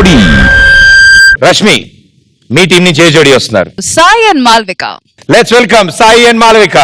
జోడీ. రష్మి మీ టీం నుంచి ఏ జోడీ వస్తున్నారు. Sai and Malvika. Let's welcome Sai and Malavika.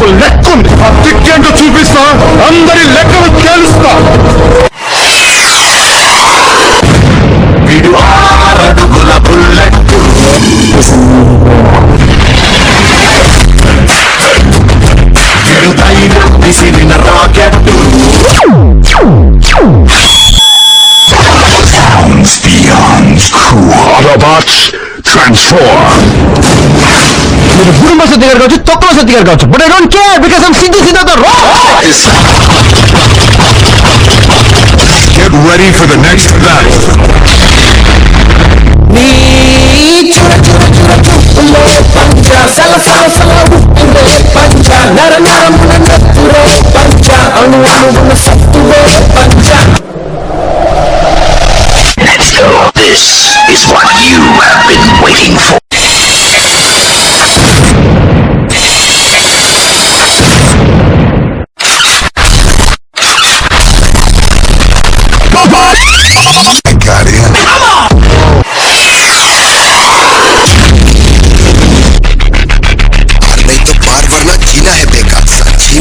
నాకు దానికి లెక్క ఉంది ఆ దిక్కేంటో చూపిస్తా అందరి లెక్కలు తెలుస్తా విసిరిన rocket Sounds beyond cool. Autobots, transform. మీరు గుడుంబ సత్తి గారు కావచ్చు తొక్కల సత్తి గారు కావచ్చు but I don't care because I'm Siddhu Siddhartha Get ready for the next battle.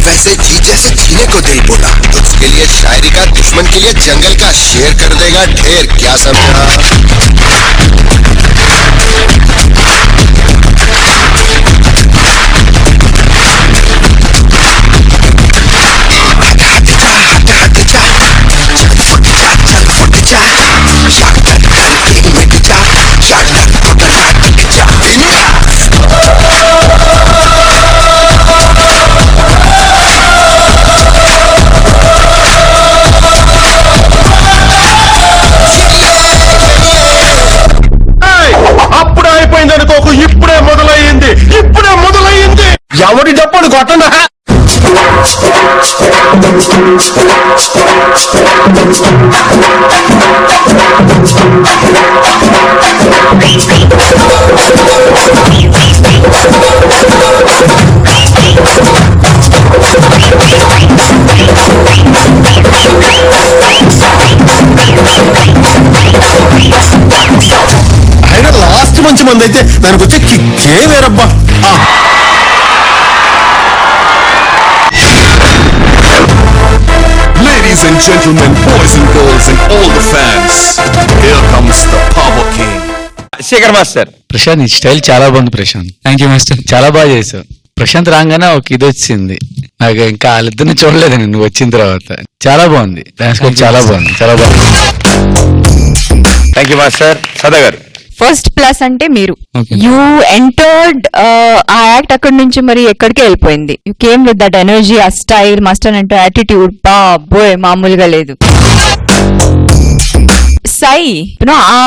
वैसे जी जैसे जीने को दे बोला उसके लिए शायरी का दुश्मन के लिए जंगल का शेर कर देगा ढेर, क्या समझा? మొదలయ్యింది ఎవడి డప్పుడు కొట్టండా. ఆయన లాస్ట్ మంచి మంది అయితే దానికి వచ్చే కిక్కే వేరబ్బా. And gentlemen, boys and girls, and all the fans, here comes the Power King. Shekhar master. Prashanth నీ స్టైల్ చాలా బాగుంది ప్రశాంత్. థ్యాంక్ యూ మాస్టర్ చాలా బాగా చేసావు. ప్రశాంత్ రాగానే ఒక ఇది వచ్చింది. నాకు ఇంకా వాళ్ళిద్దరిని చూడలేదు నేను నువ్వు వచ్చిన తర్వాత. చాలా బాగుంది. డాన్స్ కూడా చాలా బాగుంది. చాలా బాగుంది. థ్యాంక్ యూ మాస్టర్ సదా గారు. ఫస్ట్ ప్లస్ అంటే మీరు. యూ ఎంటర్డ్ ఆ యాక్ట్ అక్కడి నుంచి మరి ఎక్కడికి వెళ్ళిపోయింది. You came with that energy ఆ స్టైల్ మాస్టర్ అంటే యాటిట్యూడ్ బాబోయ్ మామూలుగా లేదు. సాయి యూనో ఆ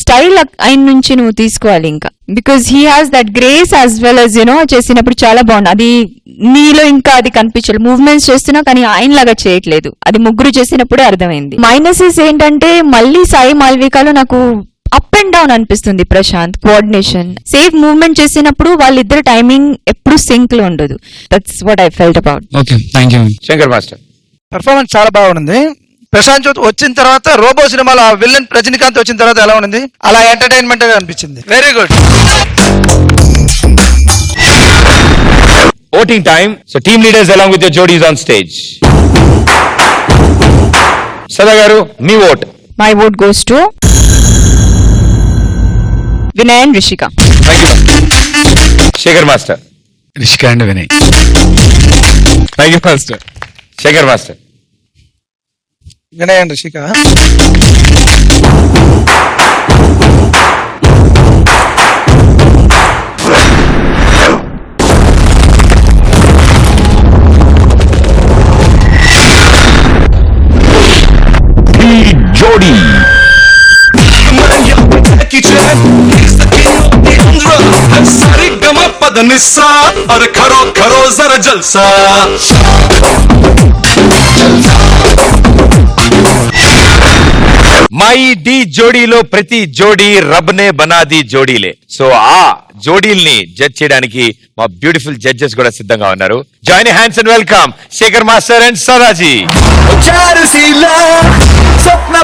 స్టైల్ ఆయన నుంచి నువ్వు తీసుకోవాలి ఇంకా. Because he has that grace as well as you know చేసినప్పుడు చాలా బాగుంది. అది నీలో ఇంకా అది కనిపించలేదు. మూవ్మెంట్స్ చేస్తున్నా కానీ ఆయన లాగా చేయట్లేదు. అది ముగ్గురు చేసినప్పుడే అర్థమైంది. మైనసెస్ ఏంటంటే మళ్ళీ సాయి మాల్వికాలో నాకు అప్ అండ్ డౌన్ అనిపిస్తుంది ప్రశాంత్. కోఆర్డినేషన్ సేఫ్ మూవ్మెంట్ చేసినప్పుడు వాళ్ళిద్దరు టైమింగ్ ఎప్పుడు సింక్లో ఉండదు. That's what I felt about okay thank you Shankar master. Performance చాలా బాగుంది. ప్రశాంత్ జ్యోతి వచ్చిన తర్వాత రోబో సినిమాలో ఆ విలన్ రజనీకాంత్ వచ్చిన తర్వాత ఎలా ఉంది అలా ఎంటర్టైన్మెంట్గా అనిపించింది. Very good voting time so team leaders along with జోడీస్ on stage Sada గారు మీ vote my vote goes to Vinay and Rishika thank you Shekhar master Rishika and Vinay thank you master Shekhar Sarigama Padanissa, अरे करो करो जरा जलसा my D జోడీలో ప్రతి జోడీ రబ్నే Banadi జోడీలే so ఆ జోడీల్ని judge చేయడానికి మా బ్యూటిఫుల్ జడ్జెస్ కూడా సిద్ధంగా ఉన్నారు join hands and welcome Shekhar master and సరాజీ Charusheela స్వప్న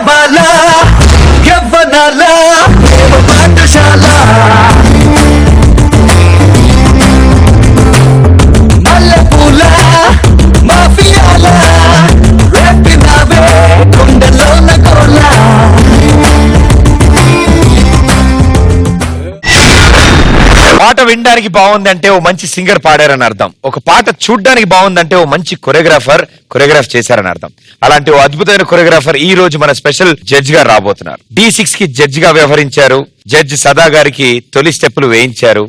వినడానికి బాగుందంటే ఓ మంచి సింగర్ పాడారని అర్థం. ఒక పాట చూడడానికి బాగుందంటే ఓ మంచి కొరియోగ్రాఫర్ కొరియోగ్రాఫ్ చేశారని అర్థం. అలాంటి ఓ అద్భుతమైన కొరియోగ్రాఫర్ ఈ రోజు మన స్పెషల్ జడ్జ్గా రాబోతున్నారు. డి సిక్స్కి జడ్జ్గా వ్యవహరించారు. జడ్జ్ సదా గారికి తొలి స్టెప్పులు వేయించారు.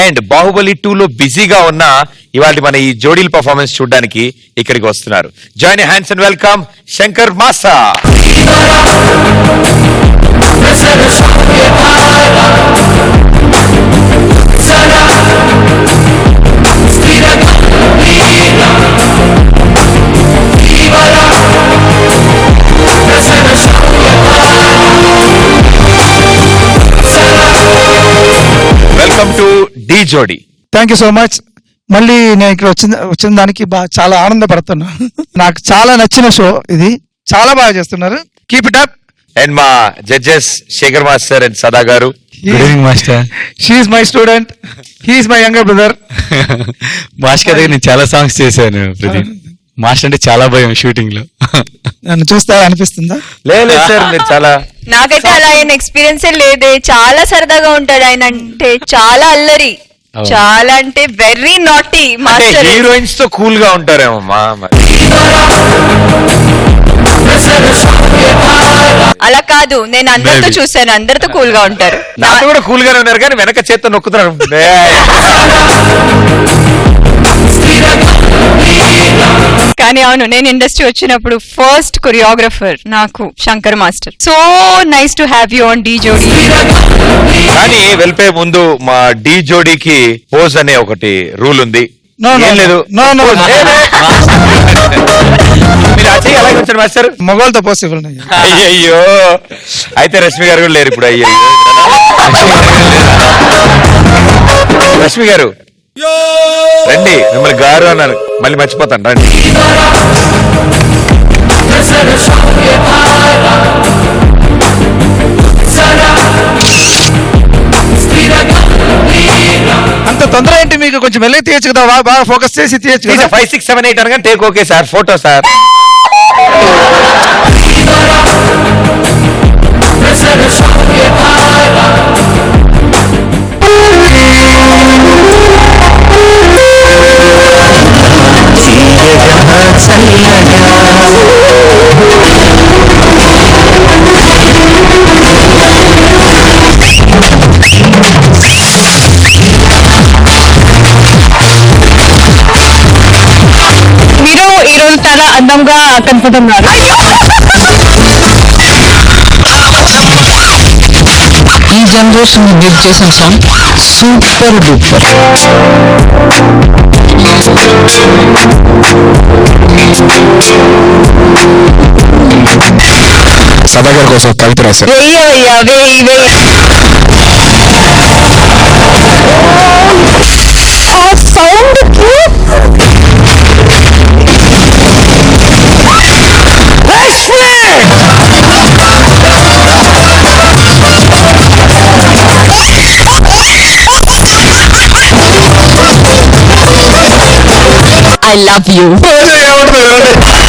అండ్ బాహుబలి టూ లో బిజీగా ఉన్న ఇవాళ మన ఈ జోడీల పర్ఫార్మెన్స్ చూడడానికి ఇక్కడికి వస్తున్నారు. Join hands and welcome. Shankar master జోడీ. థ్యాంక్ యూ సో మచ్ మళ్ళీ నేను ఇక్కడ వచ్చిన వచ్చిన దానికి బాగా చాలా ఆనందపడుతున్నా. నాకు చాలా నచ్చిన షో ఇది. చాలా బాగా చేస్తున్నారు. కీప్ ఇట్ అప్ అండ్ మా judges Shekhar master and Sada గారు. Good evening master she's my student he's my younger brother master దగ్గర నేను చాలా సాంగ్స్ చేశాను ప్రదీప్ మాస్టర్ అంటే చాలా భయం షూటింగ్లో నన్ను చూస్తా అనిపిస్తుందా? లేదు సార్ మీరు చాలా నాకైతే అలా ఆయన ఎక్స్పీరియన్స్ లేదే. చాలా సరదాగా ఉంటాడు ఆయన అంటే. చాలా అల్లరి. చాలా అంటే వెరీ నాటీ మాస్టర్ హీరోయిన్స్తో కూల్గా ఉంటారేమో. అలా కాదు నేను అందరితో. చూశాను అందరితో కూల్గా ఉంటారు నాతో కూడా కూల్ గానే ఉన్నారు కానీ వెనక చేత్తో నొక్కుతున్నారు కానీ అవును నేను ఇండస్ట్రీ వచ్చినప్పుడు ఫస్ట్ కొరియోగ్రఫర్ నాకు Shankar master. So nice to have you on the జోడీ కానీ వెళ్ళిపోయే ముందు మా డి జోడీకి పోజ్ అనే ఒకటి రూల్ ఉంది. ఏం లేదు. మీరు ఆ చెయ్యి అలాగే వచ్చారు మాస్టర్? మొగోళ్ళతో పాసిబుల్ అయ్యయ్యో. అయితే రష్మి గారు కూడా లేరు ఇప్పుడు. అయ్యో రష్మి గారు రండి మిమ్మల్ని గారు అన్నారు మళ్ళీ మర్చిపోతాను రండి. అంత తొందర ఏంటి మీకు? కొంచెం మెల్లగా తీయచ్చు కదా బాగా- బాగా ఫోకస్ చేసి తీయచ్చు కదా? ఫైవ్ సిక్స్ సెవెన్ ఎయిట్ అనగా take okay sir photo sir అందంగా కనపడుతున్నారు ఈ జనరేషన్ మీరు చేసిన సాంగ్ సూపర్ డూపర్ సదా గారి కోసం ఒక కవిత రాశారు వెయ్యవయ్యా వెయ్యి వెయ్యి ఆ సౌండ్ I love you.